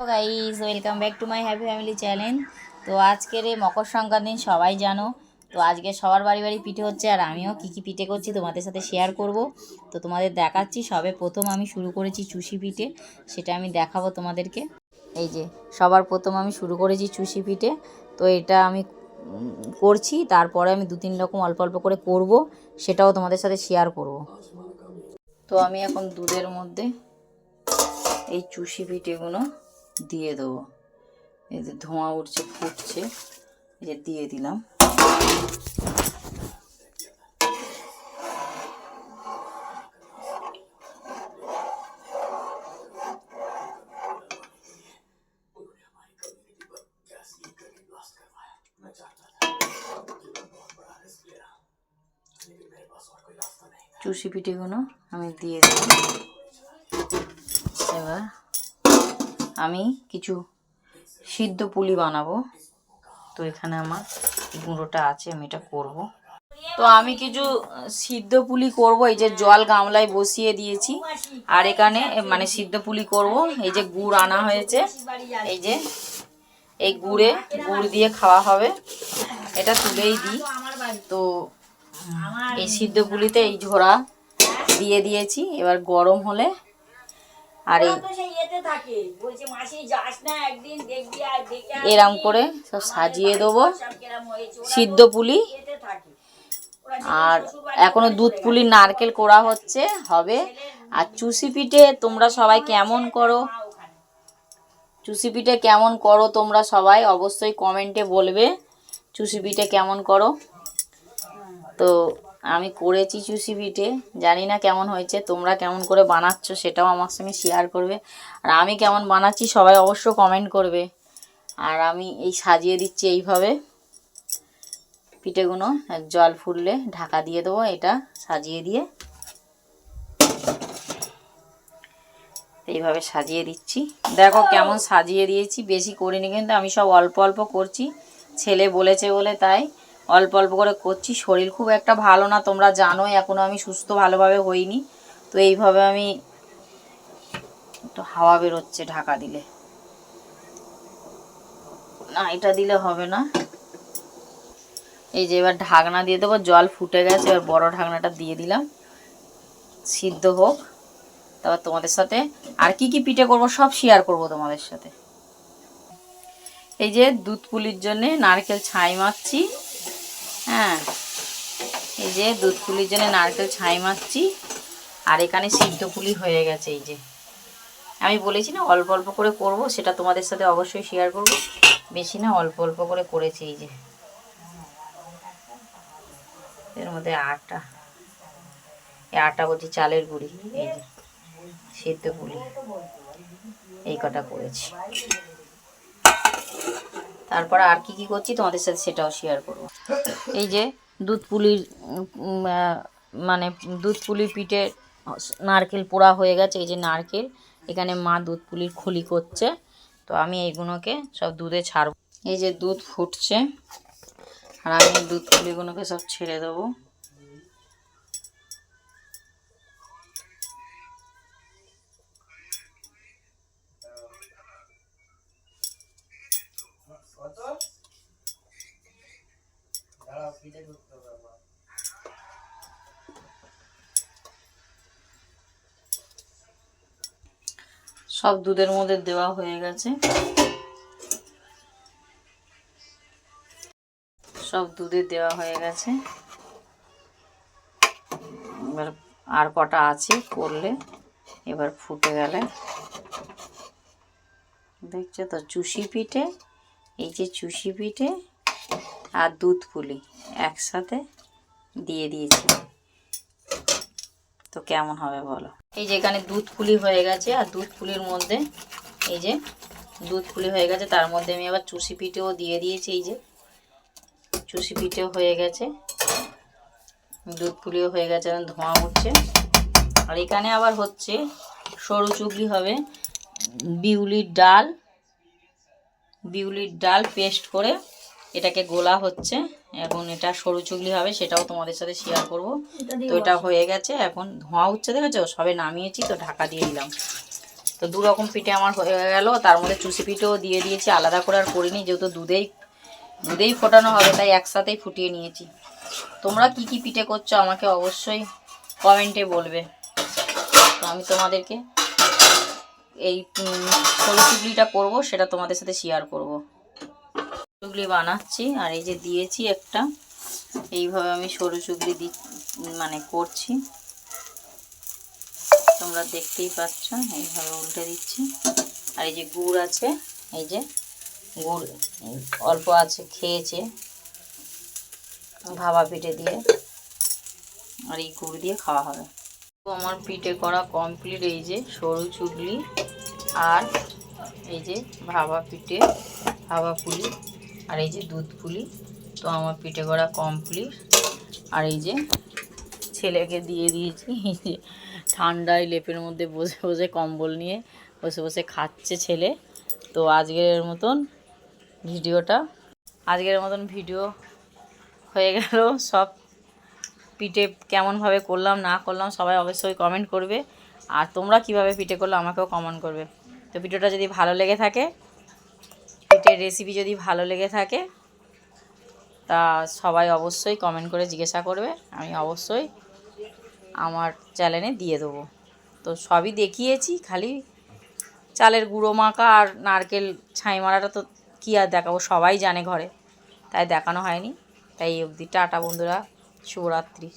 Guys welcome back to my happy family channel তো আজকের এই মকর সংক্রান্তি সবাই জানো। তো আজকে সবার বাড়ি বাড়ি পিঠে হচ্ছে আর আমিও কী কী পিঠে করছি তোমাদের সাথে শেয়ার করব। তো তোমাদের দেখাচ্ছি সবে প্রথম আমি শুরু করেছি চুষি পিঠে, সেটা আমি দেখাবো তোমাদেরকে। এই যে, সবার প্রথম আমি শুরু করেছি চুষি পিঠে। তো এটা আমি করছি, তারপরে আমি দু তিন রকম অল্প অল্প করে করব, সেটাও তোমাদের সাথে শেয়ার করব। তো আমি এখন দুধের মধ্যে এই চুষি পিঠেগুলো দিয়ে দেবো। এই যে ধোঁয়া উঠছে, ফুটছে, এই যে দিয়ে দিলাম। চুষি পিঠেগুলো আমি দিয়ে দিলাম। এবার আমি কিছু সিদ্ধ পুলি বানাবো। তো এখানে আমার গুঁড়োটা আছে, আমি এটা করব। তো আমি কিছু সিদ্ধ পুলি করব, এই যে জল গামলায় বসিয়ে দিয়েছি। আর এখানে মানে সিদ্ধ পুলি করব, এই যে গুড় আনা হয়েছে। এই যে, এই গুড়ে গুড় দিয়ে খাওয়া হবে। এটা তুলেই দিই। তো এই সিদ্ধ পুলিতে এই ঝোড়া দিয়ে দিয়েছি। এবার গরম হলে আর এই এরম করে সব সাজিয়ে দেবো। সিদ্ধ পুলি। আর এখনও দুধ পুলি নারকেল করা হচ্ছে হবে। আর চুষি পিঠে তোমরা সবাই কেমন করো? চুষি পিঠে কেমন করো তোমরা সবাই অবশ্যই কমেন্টে বলবে। চুষি পিঠে কেমন করো? তো আমি করেছি চুষি পিঠে। জানি না কেমন হয়েছে, তোমরা কেমন করে বানাচ্ছ সেটাও আমার সঙ্গে শেয়ার করবে। আর আমি কেমন বানাচ্ছি সবাই অবশ্য কমেন্ট করবে। আর আমি এই সাজিয়ে দিচ্ছি এইভাবে। পিঠেগুলো জল ফুটলে ঢাকা দিয়ে দেবো এটা সাজিয়ে দিয়ে। এইভাবে সাজিয়ে দিচ্ছি। দেখো কেমন সাজিয়ে দিয়েছি, বেশি করিনি কিন্তু আমি সব অল্প অল্প করছি। ছেলে বলেছে বলে তাই। অল্প অল্প করে করছি। শরীর খুব একটা ভালো না, তোমরা জানোই এখনও আমি সুস্থ ভালোভাবে হইনি। তো এইভাবে আমি একটু হাওয়া বেরোচ্ছে ঢাকা দিলে। না, এটা দিলে হবে না। এই যে এবার ঢাকনা দিয়ে দেবো, জল ফুটে গেছে, এবার বড় ঢাকনাটা দিয়ে দিলাম। সিদ্ধ হোক। তারপর তোমাদের সাথে আর কি কি পিঠে করব সব শেয়ার করব তোমাদের সাথে। এই যে দুধ পুলির জন্যে নারকেল ছাই মারছি হ্যাঁ। এই যে দুধ পুলির জন্য নারকেল ছাই মারছি আর এখানে সিদ্ধ পুলি হয়ে গেছে এই যে। আমি বলেছি না, অল্প অল্প করে করব, সেটা তোমাদের সাথে অবশ্যই শেয়ার করব। বেশি না, অল্প অল্প করে করেছি এই যে। এর মধ্যে আটা, এই আটা বলছি চালের গুঁড়ি, এই যে সিদ্ধ পুলি, এই কটা করেছি। তারপরে আর কি কি করছি তোমাদের সাথে সেটাও শেয়ার করব। এই যে দুধ পুলির মানে দুধ পুলির পিঠে নারকেল পোড়া হয়ে গেছে, এই যে নারকেল। এখানে মা দুধ পুলির খুলি করছে, তো আমি এইগুলোকে সব দুধে ছাড়ব। এই যে দুধ ফুটছে, আর আমি দুধ পুলিগুলোকে সব ছেড়ে দেবো। সব দুধের মধ্যে দেওয়া হয়ে গেছে। সব দুধে দেওয়া হয়ে গেছে। এবার আর কটা আছে করলে এবার ফুটে গেলে। দেখছ তো, চুষি পিঠে, এই যে চুষি পিঠে আর দুধ পুলি একসাথে দিয়ে দিয়েছি। তো কেমন হবে বলো? এই যে এখানে দুধ পুলি হয়ে গেছে আর দুধ পুলির মধ্যে এই যে দুধ পুলি হয়ে গেছে, তার মধ্যে আমি আবার চুষি পিঠেও দিয়ে দিয়েছি এই যে। চুষি পিঠেও হয়ে গেছে। দুধ পুলিও হয়ে গেছে ধোঁয়া উঠছে। আর এখানে আবার হচ্ছে সরু চুগলি হবে, বিউলির ডাল। বিউলির ডাল পেস্ট করে এটাকে গোলা হচ্ছে। এখন এটা সরু চুগলি হবে সেটাও তোমাদের সাথে শেয়ার করব। তো এটা হয়ে গেছে এখন ধোঁয়া উঠছে দেখেছ? সবে নামিয়েছি তো ঢাকা দিয়ে দিলাম। তো দু রকম পিঠে আমার হয়ে গেল তার মধ্যে চুষি পিঠেও দিয়ে দিয়েছি আলাদা করে আর করিনি যেহেতু দুধেই দুধেই ফোটানো হবে তাই একসাথেই ফুটিয়ে নিয়েছি। তোমরা কি কি পিঠে করছ আমাকে অবশ্যই কমেন্টে বলবে। তো আমি তোমাদেরকে এই সরু চুগলিটা করব সেটা তোমাদের সাথে শেয়ার করব। চুগলি বানাচ্ছি, আর এই যে দিয়েছি একটা, এইভাবে আমি সরু চুগলি দি মানে করছি। তোমরা দেখতেই পাচ্ছ, এইভাবে উল্টে দিচ্ছি। আর এই যে গুড় আছে, এই যে গুড় অল্প আছে খেয়েছে ভাবা পিঠে দিয়ে, আর এই গুড় দিয়ে খাওয়া হবে। আমার পিঠে করা কমপ্লিট এই যে সরু চুগলি আর এই যে ভাবা পিঠে ভাবা পুলি। আর এই যে দুধ পুলি, তো আমার পিঠে করা কমপ্লিট আর এই যে ছেলেকে দিয়ে দিয়েছি ঠান্ডায় লেপের মধ্যে বসে বসে কম্বল নিয়ে বসে বসে খাচ্ছে ছেলে। তো আজকের মতন ভিডিওটা, আজকের মতন ভিডিও হয়ে গেল। সব পিঠে কেমনভাবে করলাম, না করলাম সবাই অবশ্যই কমেন্ট করবে। আর তোমরা কীভাবে পিঠে করলে আমাকেও কমেন্ট করবে। তো ভিডিওটা যদি ভালো লেগে থাকে পিঠের রেসিপি যদি ভালো লেগে থাকে, তা সবাই অবশ্যই কমেন্ট করে জিজ্ঞাসা করবে। আমি অবশ্যই আমার চ্যানেলে দিয়ে দেবো। তো সবই দেখিয়েছি, খালি চালের গুঁড়ো মাখা আর নারকেল ছাই মারাটা তো কী আর দেখাবো, সবাই জানে ঘরে। তাই দেখানো হয়নি। তাই অবধি, টাটা বন্ধুরা। শুভরাত্রি।